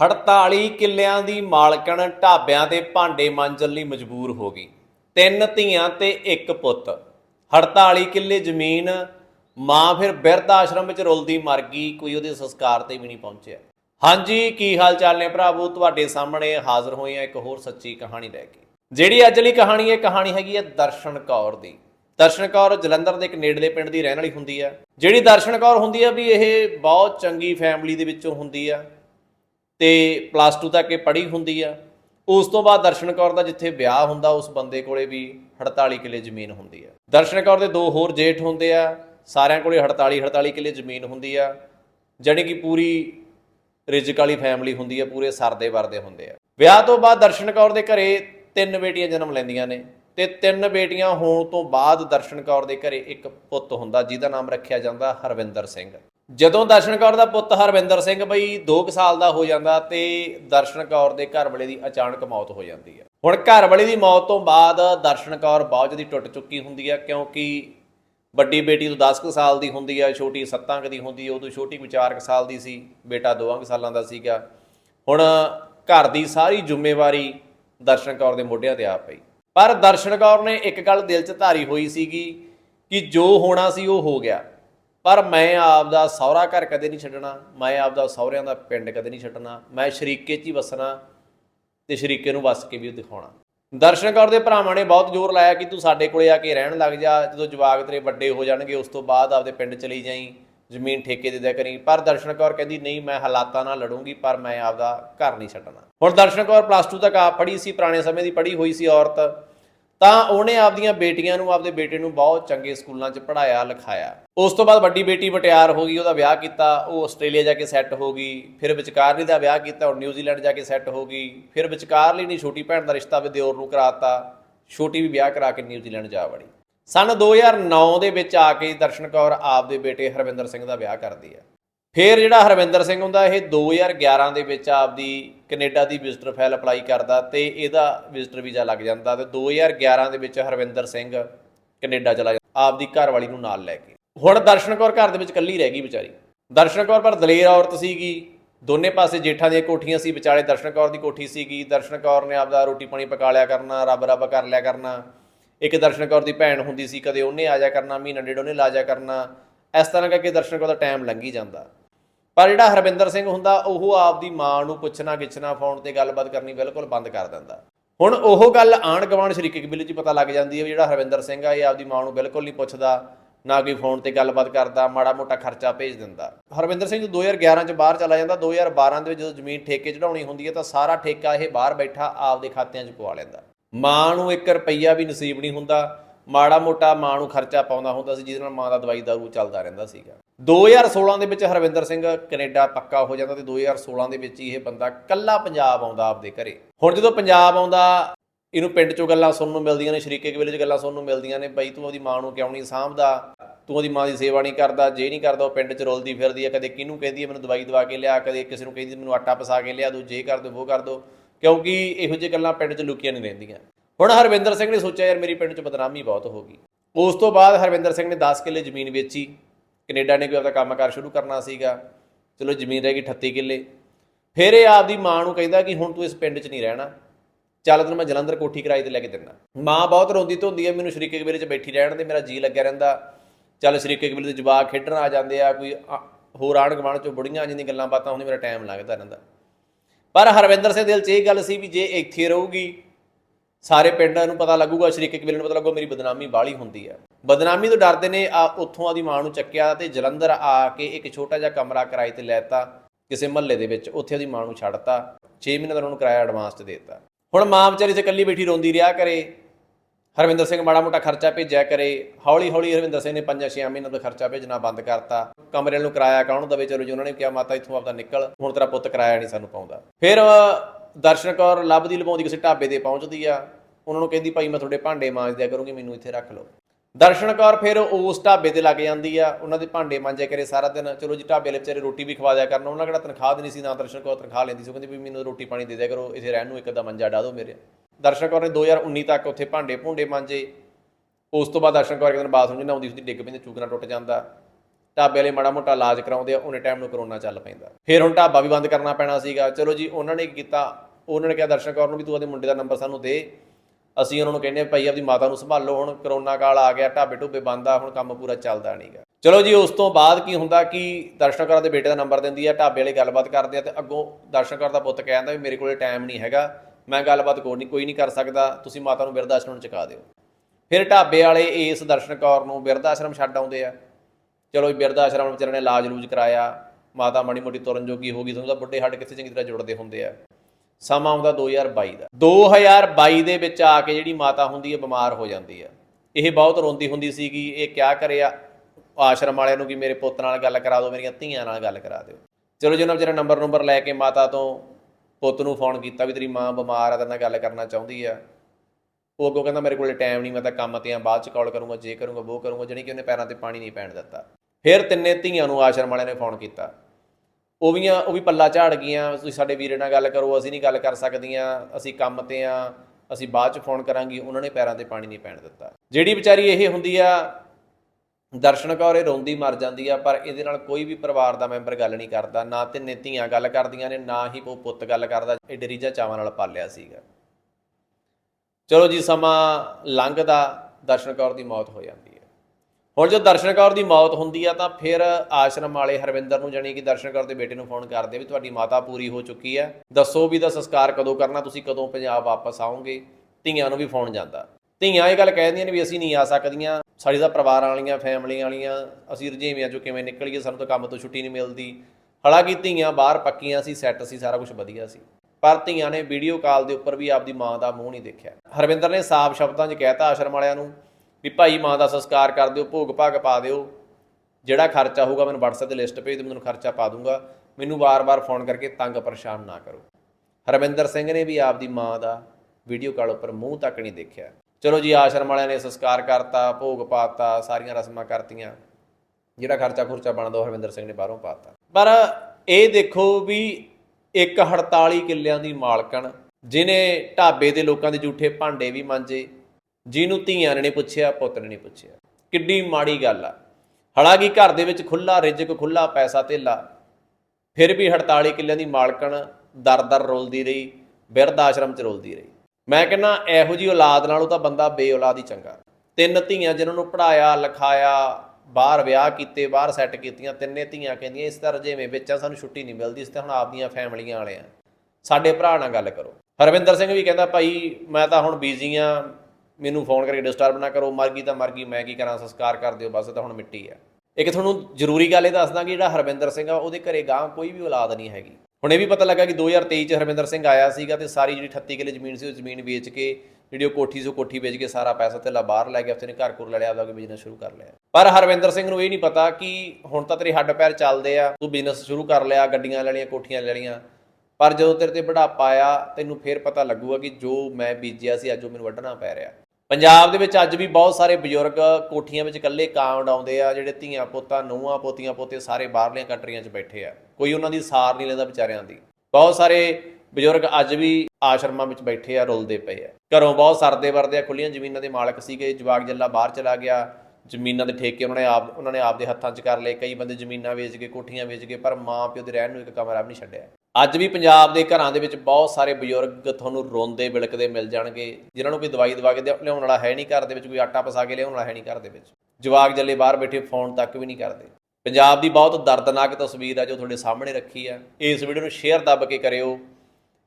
48 ਕਿੱਲਿਆਂ ਦੀ ਮਾਲਕਣ ਢਾਬਿਆਂ ਦੇ ਭਾਂਡੇ ਮਾਂਜਣ ਲਈ ਮਜਬੂਰ ਹੋ ਗਈ। ਤਿੰਨ ਧੀਆਂ ਤੇ ਇੱਕ ਪੁੱਤ। 48 ਕਿੱਲੇ ਜ਼ਮੀਨ, ਮਾਂ ਫਿਰ ਬਿਰਧ ਆਸ਼ਰਮ ਵਿੱਚ ਰੁਲਦੀ ਮਰ ਗਈ, ਕੋਈ ਉਹਦੇ ਸੰਸਕਾਰ ਤੇ ਵੀ ਨਹੀਂ ਪਹੁੰਚਿਆ। ਹਾਂਜੀ, ਕੀ ਹਾਲ ਚਾਲ ਨੇ ਭਰਾਵੋ? ਤੁਹਾਡੇ ਸਾਹਮਣੇ ਹਾਜ਼ਰ ਹੋਏ ਆ ਇੱਕ ਹੋਰ ਸੱਚੀ ਕਹਾਣੀ ਲੈ ਕੇ। ਜਿਹੜੀ ਅੱਜ ਲਈ ਕਹਾਣੀ ਹੈ ਕਹਾਣੀ ਹੈਗੀ ਹੈ ਦਰਸ਼ਨ ਕੌਰ ਦੀ। ਦਰਸ਼ਨ ਕੌਰ ਜਲੰਧਰ ਦੇ ਇੱਕ ਨੇੜਲੇ ਪਿੰਡ ਦੀ ਰਹਿਣ ਵਾਲੀ ਹੁੰਦੀ ਆ। ਜਿਹੜੀ ਦਰਸ਼ਨ ਕੌਰ ਹੁੰਦੀ ਆ ਵੀ ਇਹ ਬਹੁਤ ਚੰਗੀ ਫੈਮਿਲੀ ਦੇ ਵਿੱਚੋਂ ਹੁੰਦੀ ਆ। ਤੇ ਪਲੱਸ 2 ਤੱਕ ਇਹ ਪੜ੍ਹੀ ਹੁੰਦੀ ਆ। ਉਸ ਤੋਂ ਬਾਅਦ ਦਰਸ਼ਨ ਕੌਰ ਦਾ ਜਿੱਥੇ ਵਿਆਹ ਹੁੰਦਾ, ਉਸ ਬੰਦੇ ਕੋਲੇ ਵੀ 48 ਕਿੱਲੇ ਜ਼ਮੀਨ ਹੁੰਦੀ ਆ। ਦਰਸ਼ਨ ਕੌਰ ਦੇ ਦੋ ਹੋਰ ਜੇਠ ਹੁੰਦੇ ਆ, ਸਾਰਿਆਂ ਕੋਲੇ 48 48 ਕਿੱਲੇ ਜ਼ਮੀਨ ਹੁੰਦੀ ਆ। ਜਾਣੀ ਕਿ ਪੂਰੀ ਰਿਜਕ ਵਾਲੀ ਫੈਮਿਲੀ ਹੁੰਦੀ ਆ, ਪੂਰੇ ਸਰਦੇ ਵਰਦੇ ਹੁੰਦੇ ਆ। ਵਿਆਹ ਤੋਂ ਬਾਅਦ ਦਰਸ਼ਨ ਕੌਰ ਦੇ ਘਰੇ ਤਿੰਨ ਬੇਟੀਆਂ ਜਨਮ ਲੈਂਦੀਆਂ ਨੇ। ਤੇ ਤਿੰਨ ਬੇਟੀਆਂ ਹੋਣ ਤੋਂ ਬਾਅਦ ਦਰਸ਼ਨ ਕੌਰ ਦੇ ਘਰੇ ਇੱਕ ਪੁੱਤ ਹੁੰਦਾ, ਜਿਹਦਾ ਨਾਮ ਰੱਖਿਆ ਜਾਂਦਾ ਹਰਵਿੰਦਰ ਸਿੰਘ। ਜਦੋਂ ਦਰਸ਼ਨ ਕੌਰ ਦਾ ਪੁੱਤ ਹਰਵਿੰਦਰ ਸਿੰਘ ਬਈ 2 ਸਾਲ ਦਾ ਹੋ ਜਾਂਦਾ ਤੇ ਦਰਸ਼ਨ ਕੌਰ ਦੇ ਘਰ ਵਾਲੇ ਦੀ ਅਚਾਨਕ ਮੌਤ ਹੋ ਜਾਂਦੀ ਹੈ। ਹੁਣ ਘਰ ਵਾਲੇ ਦੀ ਮੌਤ ਤੋਂ ਬਾਅਦ ਦਰਸ਼ਨ ਕੌਰ ਬਹੁਤ ਜਿਹੀ ਟੁੱਟ ਚੁੱਕੀ ਹੁੰਦੀ ਹੈ ਕਿਉਂਕਿ ਵੱਡੀ ਬੇਟੀ ਤੋਂ 10 ਕੁ ਸਾਲ ਦੀ ਹੁੰਦੀ ਹੈ, ਛੋਟੀ 7 ਕੁ ਦੀ ਹੁੰਦੀ ਹੈ, ਉਦੋਂ ਛੋਟੀ ਕੋਈ 4 ਕੁ ਸਾਲ ਦੀ ਸੀ, ਬੇਟਾ 2 ਕੁ ਸਾਲਾਂ ਦਾ ਸੀਗਾ। ਹੁਣ ਘਰ ਦੀ ਸਾਰੀ ਜ਼ਿੰਮੇਵਾਰੀ ਦਰਸ਼ਨ ਕੌਰ ਦੇ ਮੋਢਿਆਂ ਤੇ ਆ ਪਈ। ਪਰ ਦਰਸ਼ਨ ਕੌਰ ਨੇ ਇੱਕ ਗੱਲ ਦਿਲ 'ਚ ਧਾਰੀ ਹੋਈ ਸੀਗੀ ਕਿ ਜੋ ਹੋਣਾ ਸੀ ਉਹ ਹੋ ਗਿਆ। ਪਰ ਮੈਂ ਆਪਦਾ ਸਹੁਰਾ ਘਰ ਕਦੇ ਨਹੀਂ ਛੱਡਣਾ, ਮੈਂ ਆਪਦਾ ਸਹੁਰਿਆਂ ਦਾ ਪਿੰਡ ਕਦੇ ਨਹੀਂ ਛੱਡਣਾ, ਮੈਂ ਸ਼ਰੀਕੇ 'ਚ ਹੀ ਵਸਣਾ ਤੇ ਸ਼ਰੀਕੇ ਨੂੰ ਵਸ ਕੇ ਵੀ ਦਿਖਾਉਣਾ। ਦਰਸ਼ਨ ਕੌਰ ਦੇ ਭਰਾਵਾਂ ਨੇ ਬਹੁਤ ਜ਼ੋਰ ਲਾਇਆ ਕਿ ਤੂੰ ਸਾਡੇ ਕੋਲੇ ਆ ਕੇ ਰਹਿਣ ਲੱਗ ਜਾ, ਜਦੋਂ ਜਵਾਕ ਤੇਰੇ ਵੱਡੇ ਹੋ ਜਾਣਗੇ, ਉਸ ਤੋਂ ਬਾਅਦ ਆਪਦੇ ਪਿੰਡ ਚਲੀ ਜਾਈਂ, ਜ਼ਮੀਨ ਠੇਕੇ ਦੇ ਦਿਆ ਕਰੀ। ਪਰ ਦਰਸ਼ਨ ਕੌਰ ਕਹਿੰਦੀ, ਨਹੀਂ, ਮੈਂ ਹਾਲਾਤਾਂ ਨਾਲ ਲੜੂੰਗੀ, ਪਰ ਮੈਂ ਆਪਦਾ ਘਰ ਨਹੀਂ ਛੱਡਣਾ। ਹੁਣ ਦਰਸ਼ਨ ਕੌਰ ਪਲੱਸ 2 ਤੱਕ ਆਪ ਪੜ੍ਹੀ ਸੀ, ਪੁਰਾਣੇ ਸਮੇਂ ਦੀ ਪੜ੍ਹੀ ਹੋਈ ਸੀ ਔਰਤ। ਤਾਂ ਉਹਨੇ ਆਪਦੀਆਂ ਬੇਟੀਆਂ ਨੂੰ, ਆਪਦੇ ਬੇਟੇ ਨੂੰ ਬਹੁਤ ਚੰਗੇ ਸਕੂਲਾਂ 'ਚ ਪੜ੍ਹਾਇਆ, ਲਿਖਾਇਆ। ਉਸ ਤੋਂ ਬਾਅਦ ਵੱਡੀ ਬੇਟੀ ਮਟਿਆਰ ਹੋ ਗਈ, ਉਹਦਾ ਵਿਆਹ ਕੀਤਾ, ਉਹ ਆਸਟ੍ਰੇਲੀਆ ਜਾ ਕੇ ਸੈੱਟ ਹੋ ਗਈ, ਫਿਰ ਵਿਚਕਾਰਲੀ ਦਾ ਵਿਆਹ ਕੀਤਾ, ਉਹ ਨਿਊਜ਼ੀਲੈਂਡ ਜਾ ਕੇ ਸੈੱਟ ਹੋ ਗਈ, ਫਿਰ ਵਿਚਕਾਰਲੀ ਨਹੀਂ ਛੋਟੀ ਭੈਣ ਦਾ ਰਿਸ਼ਤਾ ਵਿਦਿਓਰ ਨੂੰ ਕਰਾਤਾ, ਛੋਟੀ ਵੀ ਵਿਆਹ ਕਰਾ ਕੇ ਨਿਊਜ਼ੀਲੈਂਡ ਜਾ ਵੜੀ। ਸਨ 2009 ਦੇ ਵਿੱਚ ਆ ਕੇ ਦਰਸ਼ਨ ਕੌਰ ਆਪਦੇ ਬੇਟੇ ਹਰਵਿੰਦਰ ਸਿੰਘ ਦਾ ਵਿਆਹ ਕਰਦੀ ਹੈ। ਫਿਰ ਜਿਹੜਾ ਹਰਵਿੰਦਰ ਸਿੰਘ ਹੁੰਦਾ, ਇਹ 2011 ਦੇ ਵਿੱਚ ਆਪਦੀ ਕੈਨੇਡਾ ਦੀ ਵਿਜ਼ਟਰ ਫਾਈਲ ਅਪਲਾਈ ਕਰਦਾ ਤੇ ਇਹਦਾ ਵਿਜ਼ਟਰ ਵੀਜ਼ਾ ਲੱਗ ਜਾਂਦਾ ਤੇ 2011 ਦੇ ਵਿੱਚ ਹਰਵਿੰਦਰ ਸਿੰਘ ਕੈਨੇਡਾ ਚਲਾ ਜਾਂਦਾ, ਆਪਦੀ ਘਰ ਵਾਲੀ ਨੂੰ ਨਾਲ ਲੈ ਕੇ। ਹੁਣ ਦਰਸ਼ਨ ਕੌਰ ਘਰ ਦੇ ਵਿੱਚ ਇਕੱਲੀ ਰਹਿ ਗਈ ਵਿਚਾਰੀ। ਦਰਸ਼ਨ ਕੌਰ ਪਰ ਦਲੇਰ ਔਰਤ ਸੀਗੀ, ਦੋਨੇ ਪਾਸੇ ਜੇਠਾਂ ਦੀਆਂ ਕੋਠੀਆਂ ਸੀ, ਵਿਚਾਲੇ ਦਰਸ਼ਨ ਕੌਰ ਦੀ ਕੋਠੀ ਸੀਗੀ, ਦਰਸ਼ਨ ਕੌਰ ਨੇ ਆਪਦਾ ਰੋਟੀ ਪਾਣੀ ਪਕਾ ਲਿਆ ਕਰਨਾ, ਰੱਬ ਰੱਬ ਕਰ ਲਿਆ ਕਰਨਾ। ਇੱਕ ਦਰਸ਼ਨ ਕੌਰ ਦੀ ਭੈਣ ਹੁੰਦੀ ਸੀ, ਕਦੇ ਉਹਨੇ ਆ ਜਾ ਕਰਨਾ, ਮਹੀਨਾ ਡੇਢ ਉਹਨੇ ਲਾ ਜਾ ਕਰਨਾ। ਇਸ ਤਰ੍ਹਾਂ ਕਰਕੇ ਦਰਸ਼ਨ ਕੌਰ ਦਾ ਟਾਈਮ ਲੰਘੀ ਜਾਂਦਾ। ਪਰ ਜਿਹੜਾ ਹਰਵਿੰਦਰ ਸਿੰਘ ਹੁੰਦਾ, ਉਹ ਆਪਦੀ ਮਾਂ ਨੂੰ ਪੁੱਛਣਾ ਗਿੱਛਣਾ, ਫੋਨ ਤੇ ਗੱਲਬਾਤ ਕਰਨੀ ਬਿਲਕੁਲ ਬੰਦ ਕਰ ਦਿੰਦਾ। ਹੁਣ ਉਹ ਗੱਲ ਆਂਢ ਗੁਆਂਢ ਸ਼ਰੀਕੇ ਕਬੀਲੇ 'ਚ ਪਤਾ ਲੱਗ ਜਾਂਦੀ ਹੈ ਜਿਹੜਾ ਹਰਵਿੰਦਰ ਸਿੰਘ ਆ, ਇਹ ਆਪਦੀ ਮਾਂ ਨੂੰ ਬਿਲਕੁਲ ਨਹੀਂ ਪੁੱਛਦਾ, ਨਾ ਕੋਈ ਫੋਨ ਤੇ ਗੱਲਬਾਤ ਕਰਦਾ, ਮਾੜਾ ਮੋਟਾ ਖਰਚਾ ਭੇਜ ਦਿੰਦਾ। ਹਰਵਿੰਦਰ ਸਿੰਘ 2011 ਚ ਬਾਹਰ ਚਲਾ ਜਾਂਦਾ 2012 ਦੇ ਵਿੱਚ ਜਦੋਂ ਜ਼ਮੀਨ ਠੇਕੇ ਚੜਾਉਣੀ ਹੁੰਦੀ ਹੈ, ਤਾਂ ਸਾਰਾ ਠੇਕਾ ਇਹ ਬਾਹਰ ਬੈਠਾ ਆਪਦੇ ਖਾਤਿਆਂ 'ਚ ਪਵਾ ਲੈਂਦਾ। ਮਾਂ ਨੂੰ 1 ਰੁਪਈਆ ਵੀ ਨਸੀਬ ਨਹੀਂ ਹੁੰਦਾ ਮਾੜਾ ਮੋਟਾ ਮਾਂ ਨੂੰ ਖਰਚਾ ਪਾਉਂਦਾ ਹੁੰਦਾ ਸੀ, ਜਿਹਦੇ ਨਾਲ ਮਾਂ ਦਾ ਦਵਾਈ ਦਾਰੂ ਚੱਲਦਾ ਰਹਿੰਦਾ ਸੀਗਾ। 2016 ਦੇ ਵਿੱਚ ਹਰਵਿੰਦਰ ਸਿੰਘ ਕੈਨੇਡਾ ਪੱਕਾ ਹੋ ਜਾਂਦਾ ਤੇ 2016 ਦੇ ਵਿੱਚ ਹੀ ਇਹ ਬੰਦਾ ਕੱਲਾ ਪੰਜਾਬ ਆਉਂਦਾ ਆਪਦੇ ਘਰੇ। ਹੁਣ ਜਦੋਂ ਪੰਜਾਬ ਆਉਂਦਾ, ਇਹਨੂੰ ਪਿੰਡ ਚੋਂ ਗੱਲਾਂ ਸੁਣਨ ਨੂੰ ਮਿਲਦੀਆਂ ਨੇ, ਸ਼ਰੀਕੇ ਕਬੀਲੇ 'ਚ ਗੱਲਾਂ ਸੁਣਨ ਨੂੰ ਮਿਲਦੀਆਂ ਨੇ, ਬਈ ਤੂੰ ਉਹਦੀ ਮਾਂ ਨੂੰ ਕਿਉਂ ਨਹੀਂ ਸਾਂਭਦਾ? ਤੂੰ ਉਹਦੀ ਮਾਂ ਦੀ ਸੇਵਾ ਨਹੀਂ ਕਰਦਾ, ਜੇ ਨਹੀਂ ਕਰਦਾ, ਉਹ ਪਿੰਡ 'ਚ ਰੋਲਦੀ ਫਿਰਦੀ ਹੈ ਕਦੇ ਕਿਹਨੂੰ ਕਹਿੰਦੀ ਹੈ ਮੈਨੂੰ ਦਵਾਈ ਦਵਾ ਕੇ ਲਿਆ, ਕਦੇ ਕਿਸੇ ਨੂੰ ਕਹਿੰਦੀ ਮੈਨੂੰ ਆਟਾ ਪਸਾ ਕੇ ਲਿਆ ਦੋ ਜੇ ਕਰ ਦੋ ਉਹ ਕਰ ਦੋ। ਕਿਉਂਕਿ ਇਹੋ ਜਿਹੇ ਗੱਲਾਂ ਪਿੰਡ 'ਚ ਲੁਕੀਆਂ ਨਹੀਂ ਰਹਿੰਦੀਆਂ। ਹੁਣ ਹਰਵਿੰਦਰ ਸਿੰਘ ਨੇ ਸੋਚਿਆ, ਯਾਰ, ਮੇਰੀ ਪਿੰਡ 'ਚ ਬਦਨਾਮੀ ਬਹੁਤ ਹੋ ਗਈ। ਉਸ ਤੋਂ ਬਾਅਦ ਹਰਵਿੰਦਰ ਸਿੰਘ ਨੇ 10 ਕਿੱਲੇ ਜ਼ਮੀਨ ਵੇਚੀ। ਕੈਨੇਡਾ ਨੇ ਕੋਈ ਆਪਦਾ ਕੰਮਕਾਰ ਸ਼ੁਰੂ ਕਰਨਾ ਸੀਗਾ। ਚਲੋ, ਜ਼ਮੀਨ ਰਹਿ ਗਈ 38 ਕਿੱਲੇ। ਫਿਰ ਇਹ ਆਪਦੀ ਮਾਂ ਨੂੰ ਕਹਿੰਦਾ ਕਿ, ਹੁਣ ਤੂੰ ਇਸ ਪਿੰਡ 'ਚ ਨਹੀਂ ਰਹਿਣਾ। ਚੱਲ, ਤੈਨੂੰ ਮੈਂ ਜਲੰਧਰ ਕੋਠੀ ਕਿਰਾਏ ਤੇ ਲੈ ਕੇ ਦਿੰਦਾ। ਮਾਂ ਬਹੁਤ ਰੋਂਦੀ ਧੋਂਦੀ ਹੈ, ਮੈਨੂੰ ਸ਼ਰੀਕੇ ਕਬੀਲੇ 'ਚ ਬੈਠੀ ਰਹਿਣ ਦੇ, ਮੇਰਾ ਜੀ ਲੱਗਿਆ ਰਹਿੰਦਾ। ਚੱਲ, ਸ਼ਰੀਕੇ ਕਬੀਲੇ ਦੇ ਜਵਾਕ ਖੇਡਣ ਆ ਜਾਂਦੇ ਆ, ਕੋਈ ਆ- ਹੋਰ ਆਣ ਗੁਆਂਢ 'ਚੋਂ ਬੁੜੀਆਂ ਆ ਜਾਂਦੀਆਂ ਗੱਲਾਂ ਬਾਤਾਂ ਹੁੰਦੀਆਂ ਮੇਰਾ ਟਾਈਮ ਲੱਗਦਾ ਰਹਿੰਦਾ। ਪਰ ਹਰਵਿੰਦਰ ਸਿੰਘ ਦਿਲ 'ਚ ਇਹ ਗੱਲ ਸੀ ਵੀ ਜੇ ਇੱਥੇ ਰਹੂਗੀ ਸਾਰੇ ਪਿੰਡਾਂ ਨੂੰ ਪਤਾ ਲੱਗੂਗਾ ਸ਼ਰੀਕੇ ਕਬੀਲੇ ਨੂੰ ਪਤਾ ਲੱਗੂਗਾ, ਮੇਰੀ ਬਦਨਾਮੀ ਬਾਹਲੀ ਹੁੰਦੀ ਹੈ ਬਦਨਾਮੀ ਤੋਂ ਡਰਦੇ ਨੇ, ਆ ਉੱਥੋਂ ਆਦੀ ਮਾਂ ਨੂੰ ਚੱਕਿਆ ਤੇ ਜਲੰਧਰ ਆ ਕੇ ਇੱਕ ਛੋਟਾ ਜਿਹਾ ਕਮਰਾ ਕਿਰਾਏ ਤੇ ਲੈਤਾ, ਕਿਸੇ ਮਹੱਲੇ ਦੇ ਵਿੱਚ। ਉੱਥੇ ਉਹਦੀ ਮਾਂ ਨੂੰ ਛੱਡਤਾ 6 ਮਹੀਨੇ ਦਾ ਉਹਨਾਂ ਨੂੰ ਕਿਰਾਇਆ ਐਡਵਾਂਸ ਤੇ ਦਿੱਤਾ। ਹੁਣ ਮਾਂ ਵਿਚਾਰੀ ਤੇ ਇਕੱਲੀ ਬੈਠੀ ਰੋਂਦੀ ਰਿਹਾ ਕਰੇ। ਹਰਵਿੰਦਰ ਸਿੰਘ ਮਾੜਾ ਮੋਟਾ ਖਰਚਾ ਭੇਜਿਆ ਕਰੇ। ਹੌਲੀ ਹੌਲੀ ਹਰਵਿੰਦਰ ਸਿੰਘ ਨੇ 5-6 ਮਹੀਨੇ ਦਾ ਖਰਚਾ ਭੇਜਣਾ ਬੰਦ ਕਰਤਾ। ਕਮਰੇ ਨੂੰ ਕਿਰਾਇਆ ਕੌਣ ਦਵੇ? ਚਲੋ ਜੀ, ਉਹਨਾਂ ਨੇ ਕਿਹਾ, ਮਾਤਾ, ਇੱਥੋਂ ਆਪਦਾ ਨਿਕਲ। ਹੁਣ ਤੇਰਾ ਪੁੱਤ ਕਿਰਾਇਆ ਨਹੀਂ ਸਾਨੂੰ ਪਾਉਂਦਾ। ਫਿਰ ਦਰਸ਼ਨ ਕੌਰ ਲੱਭਦੀ ਲਵਾਉਂਦੀ ਕਿਸੇ ਢਾਬੇ ਤੇ ਪਹੁੰਚਦੀ ਆ। ਉਹਨਾਂ ਨੂੰ ਕਹਿੰਦੀ, ਭਾਈ, ਮੈਂ ਤੁਹਾਡੇ ਭਾਂਡੇ ਮਾਂਜ ਦਿਆ ਕਰੂੰਗੀ, ਮੈਨੂੰ ਇੱਥੇ ਰੱਖ ਲਓ। ਦਰਸ਼ਨ ਕੌਰ ਫਿਰ ਉਸ ਢਾਬੇ ਤੇ ਲੱਗ ਜਾਂਦੀ ਆ। ਉਹਨਾਂ ਦੇ ਭਾਂਡੇ ਮਾਂਜਿਆ ਕਰੇ ਸਾਰਾ ਦਿਨ। ਚਲੋ ਜੀ, ਢਾਬੇ ਵਾਲੇ ਵਿਚਾਰੇ ਰੋਟੀ ਵੀ ਖਵਾ ਦਿਆ ਕਰਨ। ਉਹਨਾਂ ਕਿਹੜਾ ਤਨਖਾਹ ਦੇਣੀ ਸੀ? ਨਾ ਦਰਸ਼ਨ ਕੌਰ ਤਨਖਾਹ ਲੈਂਦੀ ਸੀ। ਉਹ ਕਹਿੰਦੀ ਵੀ ਮੈਨੂੰ ਰੋਟੀ ਪਾਣੀ ਦੇ ਦਿਆ ਕਰੋ। ਇੱਥੇ ਰਹਿਣ ਨੂੰ ਇੱਕ ਅੱਧਾ ਮੰਜਾ ਡਾ ਦਿਓ ਮੇਰੇ। ਦਰਸ਼ਨ ਕੌਰ ਨੇ 2019 ਤੱਕ ਉੱਥੇ ਭਾਂਡੇ ਭੁੰਡੇ ਮਾਂਜੇ। ਉਸ ਤੋਂ ਬਾਅਦ ਦਰਸ਼ਨ ਕੌਰ ਇੱਕ ਦਿਨ ਬਾਥਰੂਮ 'ਚ ਨਹਾਉਂਦੀ ਸੀ, ਡਿੱਗ ਪੈਂਦੀ ਚੂਕਣਾ ਟੁੱਟ ਜਾਂਦਾ। ਢਾਬੇ ਵਾਲੇ ਮਾੜਾ ਮੋਟਾ ਇਲਾਜ ਕਰਾਉਂਦੇ ਆ, ਉਹਨੇ ਟਾਈਮ ਨੂੰ ਕਰੋਨਾ ਚੱਲ ਪੈਂਦਾ। ਫਿਰ ਹੁਣ ਢਾਬਾ ਵੀ ਬੰਦ ਕਰਨਾ ਪੈਣਾ ਸੀਗਾ। ਚਲੋ ਜੀ, ਉਹਨਾਂ ਨੇ ਕੀਤਾ? ਉਹਨਾਂ ਨੇ ਕਿਹਾ ਦਰਸ਼ਨ ਕੌਰ ਨੂੰ ਵੀ ਤੂੰ ਉਹਦੇ ਮੁੰਡੇ ਦਾ ਨੰਬਰ ਸਾਨੂੰ ਦੇ। ਅਸੀਂ ਉਹਨਾਂ ਨੂੰ ਕਹਿੰਦੇ ਆ, ਭਾਈ ਆਪਦੀ ਮਾਤਾ ਨੂੰ ਸੰਭਾਲੋ ਹੁਣ ਕਰੋਨਾ ਕਾਲ ਆ ਗਿਆ ਢਾਬੇ ਢੁੱਬੇ ਬੰਦ ਆ ਹੁਣ ਕੰਮ ਪੂਰਾ ਚੱਲਦਾ ਨਹੀਂਗਾ ਚਲੋ ਜੀ ਉਸ ਤੋਂ ਬਾਅਦ ਕੀ ਹੁੰਦਾ ਕਿ ਦਰਸ਼ਨ ਕੌਰ ਦੇ ਬੇਟੇ ਦਾ ਨੰਬਰ ਦਿੰਦੀ ਆ ਢਾਬੇ ਵਾਲੇ ਗੱਲਬਾਤ ਕਰਦੇ ਆ ਤੇ ਅੱਗੋਂ ਦਰਸ਼ਨ ਕੌਰ ਦਾ ਪੁੱਤ ਕਹਿੰਦਾ ਵੀ ਮੇਰੇ ਕੋਲੇ ਟਾਈਮ ਨਹੀਂ ਹੈਗਾ ਮੈਂ ਗੱਲਬਾਤ ਕੋਈ ਨਹੀਂ ਕੋਈ ਨਹੀਂ ਕਰ ਸਕਦਾ ਤੁਸੀਂ ਮਾਤਾ ਨੂੰ ਬਿਰਧ ਆਸ਼ਰਮ ਚੁਕਾ ਦਿਓ। ਫਿਰ ਢਾਬੇ ਵਾਲੇ ਇਸ ਦਰਸ਼ਨ ਕੌਰ ਨੂੰ ਬਿਰਧ ਆਸ਼ਰਮ ਛੱਡ ਆਉਂਦੇ ਆ। ਚਲੋ ਜੀ ਬਿਰਧ ਆਸ਼ਰਮ ਵਿਚਾਰੇ ਨੇ ਇਲਾਜ ਲੂਜ ਕਰਾਇਆ ਮਾਤਾ ਮਾੜੀ ਮੋਟੀ ਤੁਰਨ ਜੋਗੀ ਹੋ ਗਈ ਤੁਹਾਨੂੰ ਤਾਂ ਬੁੱਢੇ ਹੱਡ ਕਿੱਥੇ ਚੰਗੀ ਤਰ੍ਹਾਂ ਜੁੜਦੇ ਹੁੰਦੇ ਆ। ਸਮਾਂ ਆਉਂਦਾ 2022 ਦਾ। 2022 ਦੇ ਵਿੱਚ ਆ ਕੇ ਜਿਹੜੀ ਮਾਤਾ ਹੁੰਦੀ ਹੈ, ਬਿਮਾਰ ਹੋ ਜਾਂਦੀ ਆ ਇਹ ਬਹੁਤ ਰੋਂਦੀ ਹੁੰਦੀ ਸੀਗੀ ਇਹ ਕਿਆ ਕਰਿਆ ਆਸ਼ਰਮ ਵਾਲਿਆਂ ਨੂੰ ਕਿ ਮੇਰੇ ਪੁੱਤ ਨਾਲ ਗੱਲ ਕਰਾ ਦਿਓ, ਮੇਰੀਆਂ ਧੀਆਂ ਨਾਲ ਗੱਲ ਕਰਾ ਦਿਓ। ਚਲੋ ਜੀ, ਉਹਨਾਂ ਵਿਚਾਰੇ ਨੰਬਰ ਨੰਬਰ ਲੈ ਕੇ ਮਾਤਾ ਤੋਂ ਪੁੱਤ ਨੂੰ ਫੋਨ ਕੀਤਾ ਵੀ ਤੇਰੀ ਮਾਂ ਬਿਮਾਰ ਆ, ਤੇਰੇ ਨਾਲ ਗੱਲ ਕਰਨਾ ਚਾਹੁੰਦੀ ਆ। ਉਹ ਅੱਗੋਂ ਕਹਿੰਦਾ, ਮੇਰੇ ਕੋਲੇ ਟਾਈਮ ਨਹੀਂ, ਮੈਂ ਤਾਂ ਕੰਮ ਤੇ ਆ, ਬਾਅਦ ਚ ਕਾਲ ਕਰੂੰਗਾ, ਜੇ ਕਰੂੰਗਾ ਉਹ ਕਰੂੰਗਾ। ਜਾਣੀ ਕਿ ਉਹਨੇ ਪੈਰਾਂ ਤੇ ਪਾਣੀ ਨਹੀਂ ਪੈਣ ਦਿੱਤਾ। ਫਿਰ ਤਿੰਨੇ ਧੀਆਂ ਨੂੰ ਆਸ਼ਰਮ ਵਾਲਿਆਂ ਨੇ ਫੋਨ ਕੀਤਾ। ਉਹ ਵੀ ਉਹ ਵੀ ਪੱਲਾ ਝਾੜ ਗਈਆਂ, ਤੁਸੀਂ ਸਾਡੇ ਵੀਰੇ ਨਾਲ ਗੱਲ ਕਰੋ, ਅਸੀਂ ਨਹੀਂ ਗੱਲ ਕਰ ਸਕਦੀਆਂ, ਅਸੀਂ ਕੰਮ ਤੇ ਆ, ਅਸੀਂ ਬਾਅਦ ਚ ਫੋਨ ਕਰਾਂਗੇ, ਉਹਨਾਂ ਨੇ ਪੈਰਾਂ ਤੇ ਪਾਣੀ ਨਹੀਂ ਪੈਣ ਦਿੱਤਾ। ਜਿਹੜੀ ਵਿਚਾਰੀ ਇਹ ਹੁੰਦੀ ਆ, ਦਰਸ਼ਨ ਕੌਰ ਇਹ ਰੋਂਦੀ ਮਰ ਜਾਂਦੀ ਆ, ਪਰ ਇਹਦੇ ਨਾਲ ਕੋਈ ਵੀ ਪਰਿਵਾਰ ਦਾ ਮੈਂਬਰ ਗੱਲ ਨਹੀਂ ਕਰਦਾ, ਨਾ ਤਿੰਨੇ ਧੀਆਂ ਗੱਲ ਕਰਦੀਆਂ ਨੇ, ਨਾ ਹੀ ਉਹ ਪੁੱਤ ਗੱਲ ਕਰਦਾ, ਇਹ ਡਰੀਜਾ ਚਾਵਾਂ ਨਾਲ ਪਾਲਿਆ ਸੀਗਾ। ਚਲੋ ਜੀ, ਸਮਾਂ ਲੰਘਦਾ, ਦਰਸ਼ਨ ਕੌਰ ਦੀ ਮੌਤ ਹੋ ਜਾਂਦੀ ਹੁਣ ਜਦੋਂ ਦਰਸ਼ਨ ਕੌਰ ਦੀ ਮੌਤ ਹੁੰਦੀ ਆ ਤਾਂ ਫਿਰ ਆਸ਼ਰਮ ਵਾਲੇ ਹਰਵਿੰਦਰ ਨੂੰ ਜਾਣੀ ਕਿ ਦਰਸ਼ਨ ਕੌਰ ਦੇ ਬੇਟੇ ਨੂੰ ਫੋਨ ਕਰਦੇ ਵੀ ਤੁਹਾਡੀ ਮਾਤਾ ਪੂਰੀ ਹੋ ਚੁੱਕੀ ਹੈ ਦੱਸੋ ਵੀ ਦਾ ਸੰਸਕਾਰ ਕਦੋਂ ਕਰਨਾ, ਤੁਸੀਂ ਕਦੋਂ ਪੰਜਾਬ ਵਾਪਸ ਆਓਗੇ? ਧੀਆਂ ਨੂੰ ਵੀ ਫੋਨ ਜਾਂਦਾ। ਧੀਆਂ ਇਹ ਗੱਲ ਕਹਿੰਦੀਆਂ ਨੇ ਵੀ ਅਸੀਂ ਨਹੀਂ ਆ ਸਕਦੀਆਂ। ਸਾਡੀ ਤਾਂ ਪਰਿਵਾਰਾਂ ਵਾਲੀਆਂ ਫੈਮਲੀ ਵਾਲੀਆਂ, ਅਸੀਂ ਰਜੇਵਿਆਂ ਚੋਂ ਕਿਵੇਂ ਨਿਕਲੀਏ? ਸਾਨੂੰ ਤਾਂ ਕੰਮ ਤੋਂ ਛੁੱਟੀ ਨਹੀਂ ਮਿਲਦੀ। ਹਾਲਾਂਕਿ ਧੀਆਂ ਬਾਹਰ ਪੱਕੀਆਂ ਸੀ ਸੈੱਟ ਸੀ, ਸਾਰਾ ਕੁਝ ਵਧੀਆ ਸੀ। ਪਰ ਧੀਆਂ ਨੇ ਵੀਡੀਓ ਕਾਲ ਦੇ ਉੱਪਰ ਵੀ ਆਪਦੀ ਮਾਂ ਦਾ ਮੂੰਹ ਨਹੀਂ ਦੇਖਿਆ। ਹਰਵਿੰਦਰ ਨੇ ਸਾਫ਼ ਸ਼ਬਦਾਂ 'ਚ ਕਹਿਤਾ ਆਸ਼ਰਮ ਵਾਲਿਆਂ ਨੂੰ ਵੀ ਭਾਈ ਮਾਂ ਦਾ ਸੰਸਕਾਰ ਕਰ ਦਿਓ, ਭੋਗ ਭਾਗ ਪਾ ਦਿਓ। ਜਿਹੜਾ ਖਰਚਾ ਹੋਊਗਾ ਮੈਨੂੰ WhatsApp ਤੇ ਲਿਸਟ ਭੇਜ ਦਿਓ, ਮੈਨੂੰ ਖਰਚਾ ਪਾ ਦੂੰਗਾ। ਮੈਨੂੰ ਵਾਰ-ਵਾਰ ਫੋਨ ਕਰਕੇ ਤੰਗ ਪਰੇਸ਼ਾਨ ਨਾ ਕਰੋ। ਹਰਵਿੰਦਰ ਸਿੰਘ ਨੇ ਵੀ ਆਪਦੀ ਮਾਂ ਦਾ ਵੀਡੀਓ ਕਾਲ ਉੱਪਰ ਮੂੰਹ ਤੱਕ ਨਹੀਂ ਦੇਖਿਆ। ਚਲੋ ਜੀ, ਆਸ਼ਰਮ ਵਾਲਿਆਂ ਨੇ ਸੰਸਕਾਰ ਕਰਤਾ, ਭੋਗ ਪਾਤਾ, ਸਾਰੀਆਂ ਰਸਮਾਂ ਕਰਤੀਆਂ। ਜਿਹੜਾ ਖਰਚਾ ਖੁਰਚਾ ਬਣਦਾ ਉਹ ਹਰਵਿੰਦਰ ਸਿੰਘ ਨੇ ਬਾਹਰੋਂ ਪਾਤਾ। ਪਰ ਇਹ ਦੇਖੋ ਵੀ ਇੱਕ 48 ਕਿੱਲਿਆਂ ਦੀ ਮਾਲਕਣ ਜਿਨੇ ਢਾਬੇ ਦੇ ਲੋਕਾਂ ਦੇ ਝੂਠੇ ਭਾਂਡੇ ਵੀ ਮਾਂਜੇ ਜਿਹਨੂੰ ਧੀਆਂ ਨੇ ਨਹੀਂ ਪੁੱਛਿਆ, ਪੁੱਤ ਨੇ ਨਹੀਂ ਪੁੱਛਿਆ। ਕਿੱਡੀ ਮਾੜੀ ਗੱਲ ਆ। ਹਾਲਾਂਕਿ ਘਰ ਦੇ ਵਿੱਚ ਖੁੱਲਾ ਰਿਜ਼ਕ ਖੁੱਲਾ ਪੈਸਾ ਧੇਲਾ। ਫਿਰ ਵੀ 48 ਕਿੱਲਿਆਂ ਦੀ ਮਾਲਕਣ ਦਰ-ਦਰ ਰੋਲਦੀ ਰਹੀ, ਬਿਰਧ ਆਸ਼ਰਮ ਚ ਰੋਲਦੀ ਰਹੀ। ਮੈਂ ਕਹਿੰਦਾ, ਇਹੋ ਜੀ ਔਲਾਦ ਨਾਲੋਂ ਤਾਂ ਬੰਦਾ ਬੇਔਲਾਦ ਹੀ ਚੰਗਾ। ਤਿੰਨ ਧੀਆਂ ਜਿਨ੍ਹਾਂ ਨੂੰ ਪੜਾਇਆ ਲਿਖਾਇਆ, ਬਾਹਰ ਵਿਆਹ ਕੀਤੇ, ਬਾਹਰ ਸੈੱਟ ਕੀਤੀਆਂ, ਤਿੰਨੇ ਧੀਆਂ ਕਹਿੰਦੀਆਂ, ਇਸ ਤਰ੍ਹਾਂ ਜਿਵੇਂ ਵਿੱਚ ਆ, ਸਾਨੂੰ ਛੁੱਟੀ ਨਹੀਂ ਮਿਲਦੀ, ਇਸ ਤੇ ਹੁਣ ਆਪਦੀਆਂ ਫੈਮਲੀਆਂ ਵਾਲੇ ਆ। ਸਾਡੇ ਭਰਾ ਨਾਲ ਗੱਲ ਕਰੋ। ਹਰਵਿੰਦਰ ਸਿੰਘ ਵੀ ਕਹਿੰਦਾ, ਭਾਈ, ਮੈਂ ਤਾਂ ਹੁਣ ਬੀਜ਼ੀ ਆ ਮੈਨੂੰ ਫੋਨ ਕਰਕੇ ਡਿਸਟਰਬ ਨਾ ਕਰੋ, ਮਰ ਗਈ ਤਾਂ ਮਰ ਗਈ, ਮੈਂ ਕੀ ਕਰਾਂ, ਸੰਸਕਾਰ ਕਰ ਦਿਓ, ਬਸ ਤਾਂ ਹੁਣ ਮਿੱਟੀ ਆ ਇੱਕ ਤੁਹਾਨੂੰ ਜ਼ਰੂਰੀ ਗੱਲ ਇਹ ਦੱਸਦਾ ਕਿ ਜਿਹੜਾ ਹਰਵਿੰਦਰ ਸਿੰਘ ਆ, ਉਹਦੇ ਘਰੇ ਗਾਂ ਕੋਈ ਵੀ ਔਲਾਦ ਨਹੀਂ ਹੈਗੀ। ਹੁਣ ਇਹ ਵੀ ਪਤਾ ਲੱਗਾ ਕਿ 2023 ਚ ਹਰਵਿੰਦਰ ਸਿੰਘ ਆਇਆ ਸੀਗਾ ਤੇ ਸਾਰੀ ਜਿਹੜੀ 38 ਕਿੱਲੇ ਜ਼ਮੀਨ ਸੀ, ਉਹ ਜ਼ਮੀਨ ਵੇਚ ਕੇ, ਜਿਹੜੀ ਉਹ ਕੋਠੀ ਸੀ, ਉਹ ਕੋਠੀ ਵੇਚ ਕੇ ਸਾਰਾ ਪੈਸਾ ਧੇਲਾ ਬਾਹਰ ਲੈ ਗਿਆ ਉਸਨੇ ਘਰ ਘੁਰ ਲੜਿਆ ਆਪਦਾ ਕੋਈ ਬਿਜ਼ਨਸ ਸ਼ੁਰੂ ਕਰ ਲਿਆ। ਪਰ ਹਰਵਿੰਦਰ ਸਿੰਘ ਨੂੰ ਇਹ ਨਹੀਂ ਪਤਾ ਕਿ ਹੁਣ ਤਾਂ ਤੇਰੇ ਹੱਡ ਪੈਰ ਚੱਲਦੇ ਆ, ਤੂੰ ਬਿਜ਼ਨਸ ਸ਼ੁਰੂ ਕਰ ਲਿਆ, ਗੱਡੀਆਂ ਲੈ ਲਈਆਂ, ਕੋਠੀਆਂ ਲੈ ਲਈਆਂ। ਪਰ ਜਦੋਂ ਤੇਰੇ ਤੇ ਬੁਢਾਪਾ ਆਇਆ, ਤੈਨੂੰ ਫੇਰ ਪਤਾ ਲੱਗੂਗਾ ਕਿ ਜੋ ਮੈਂ ਬੀਜਿਆ ਸੀ, ਅੱਜ ਉਹ ਮੈਨੂੰ ਵੱਢਣਾ ਪੈ ਰਿਹਾ। ਪੰਜਾਬ ਦੇ ਵਿੱਚ ਅੱਜ ਵੀ ਬਹੁਤ ਸਾਰੇ ਬਜ਼ੁਰਗ ਕੋਠੀਆਂ ਵਿੱਚ ਇਕੱਲੇ ਕਾਂ ਉਡਾਉਂਦੇ ਆ, ਜਿਹੜੇ ਧੀਆਂ ਪੋਤਾ, ਨੂੰਹਾਂ ਪੋਤੀਆਂ ਪੋਤੇ ਸਾਰੇ ਬਾਹਰਲੀਆਂ ਕੰਟਰੀਆਂ 'ਚ ਬੈਠੇ ਆ। ਕੋਈ ਉਹਨਾਂ ਦੀ ਸਾਰ ਨਹੀਂ ਲੈਂਦਾ ਵਿਚਾਰਿਆਂ ਦੀ। ਬਹੁਤ ਸਾਰੇ ਬਜ਼ੁਰਗ ਅੱਜ ਵੀ ਆਸ਼ਰਮਾਂ ਵਿੱਚ ਬੈਠੇ ਆ, ਰੁਲਦੇ ਪਏ ਆ। ਘਰੋਂ ਬਹੁਤ ਸਰਦੇ ਵਰਦੇ ਆ ਖੁੱਲੀਆਂ ਜ਼ਮੀਨਾਂ ਦੇ ਮਾਲਕ ਸੀਗੇ ਜਵਾਗ ਜੱਲਾ ਬਾਹਰ ਚਲਾ ਗਿਆ। ਜ਼ਮੀਨਾਂ ਦੇ ਠੇਕੇ ਉਹਨਾਂ ਨੇ ਆਪ, ਉਹਨਾਂ ਨੇ ਆਪਦੇ ਹੱਥਾਂ 'ਚ ਕਰ ਲਏ। ਕਈ ਬੰਦੇ ਜ਼ਮੀਨਾਂ ਵੇਚ ਕੇ ਕੋਠੀਆਂ ਵੇਚ ਕੇ ਪਰ ਮਾਂ ਪਿਓ ਦੇ ਰਹਿਣ ਨੂੰ ਇੱਕ ਕਮਰਾ ਵੀ ਨਹੀਂ ਛੱਡਿਆ। ਅੱਜ ਵੀ ਪੰਜਾਬ ਦੇ ਘਰਾਂ ਦੇ ਵਿੱਚ ਬਹੁਤ ਸਾਰੇ ਬਜ਼ੁਰਗ ਤੁਹਾਨੂੰ ਰੋਂਦੇ, ਬਿਲਕਦੇ ਮਿਲ ਜਾਣਗੇ, ਜਿਨ੍ਹਾਂ ਨੂੰ ਕੋਈ ਦਵਾਈ ਦਵਾ ਕੇ ਲਿਆਉਣ ਵਾਲਾ ਹੈ ਨਹੀਂ ਘਰ ਦੇ ਵਿੱਚ, ਕੋਈ ਆਟਾ ਪਸਾ ਕੇ ਲਿਆਉਣ ਵਾਲਾ ਹੈ ਨਹੀਂ ਘਰ ਦੇ ਵਿੱਚ। ਜਵਾਗ ਜੱਲੇ ਬਾਹਰ ਬੈਠੇ ਫੋਨ ਤੱਕ ਵੀ ਨਹੀਂ ਕਰਦੇ। ਪੰਜਾਬ ਦੀ ਬਹੁਤ ਦਰਦਨਾਕ ਤਸਵੀਰ ਆ ਜੋ ਤੁਹਾਡੇ ਸਾਹਮਣੇ ਰੱਖੀ ਆ। ਇਸ ਵੀਡੀਓ ਨੂੰ ਸ਼ੇਅਰ ਦੱਬ ਕੇ ਕਰਿਓ।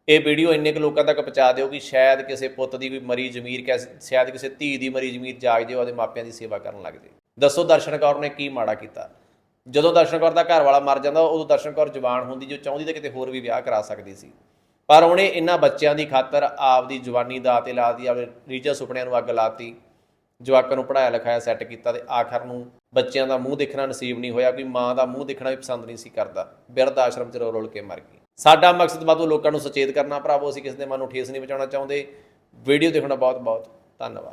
ਇਹ ਵੀਡੀਓ ਇੰਨੇ ਕੁ ਲੋਕਾਂ ਤੱਕ ਪਹੁੰਚਾ ਦਿਓ ਕਿ ਸ਼ਾਇਦ ਕਿਸੇ ਪੁੱਤ ਦੀ ਕੋਈ ਮਰੀ ਜ਼ਮੀਰ ਕੈਸ ਸ਼ਾਇਦ ਕਿਸੇ ਧੀ ਦੀ ਮਰੀ ਜ਼ਮੀਰ ਜਾਗ ਜੇ ਉਹਦੇ ਮਾਪਿਆਂ ਦੀ ਸੇਵਾ ਕਰਨ ਲੱਗ ਜੇ। ਦੱਸੋ ਦਰਸ਼ਨ ਕੌਰ ਨੇ ਕੀ ਮਾੜਾ ਕੀਤਾ। ਜਦੋਂ ਦਰਸ਼ਨ ਕੌਰ ਦਾ ਘਰ ਵਾਲਾ ਮਰ ਜਾਂਦਾ, ਉਦੋਂ ਦਰਸ਼ਨ ਕੌਰ ਜਵਾਨ ਹੁੰਦੀ, ਜੋ ਚਾਹੁੰਦੀ ਤਾਂ ਕਿਤੇ ਹੋਰ ਵੀ ਵਿਆਹ ਕਰਾ ਸਕਦੀ ਸੀ। ਪਰ ਉਹਨੇ ਇਹਨਾਂ ਬੱਚਿਆਂ ਦੀ ਖਾਤਰ ਆਪਦੀ ਜਵਾਨੀ ਦਾ ਤੇ ਲਾਤੀ ਆਪਣੇ ਰੀਜਾ ਸੁਪਨਿਆਂ ਨੂੰ ਅੱਗ ਲਾਤੀ ਜਵਾਕਾਂ ਨੂੰ ਪੜਾਇਆ ਲਿਖਾਇਆ ਸੈੱਟ ਕੀਤਾ ਤੇ ਆਖਰ ਨੂੰ ਬੱਚਿਆਂ ਦਾ ਮੂੰਹ ਦੇਖਣਾ ਨਸੀਬ ਨਹੀਂ ਹੋਇਆ ਕੋਈ ਮਾਂ ਦਾ ਮੂੰਹ ਦੇਖਣਾ ਵੀ ਪਸੰਦ ਨਹੀਂ ਸੀ ਕਰਦਾ। ਬਿਰਧ ਆਸ਼ਰਮ 'ਚ ਰੋ ਰੋਲ ਕੇ ਮਰ ਗਈ। ਸਾਡਾ ਮਕਸਦ ਬਾਤੋਂ ਲੋਕਾਂ ਨੂੰ ਸੁਚੇਤ ਕਰਨਾ, ਭਰਾਵੋ, ਅਸੀਂ ਕਿਸੇ ਦੇ ਮਨ ਨੂੰ ਠੇਸ ਨਹੀਂ ਪਹੁੰਚਾਉਣਾ ਚਾਹੁੰਦੇ। ਵੀਡੀਓ ਦੇਖਣਾ ਬਹੁਤ ਬਹੁਤ ਧੰਨਵਾਦ।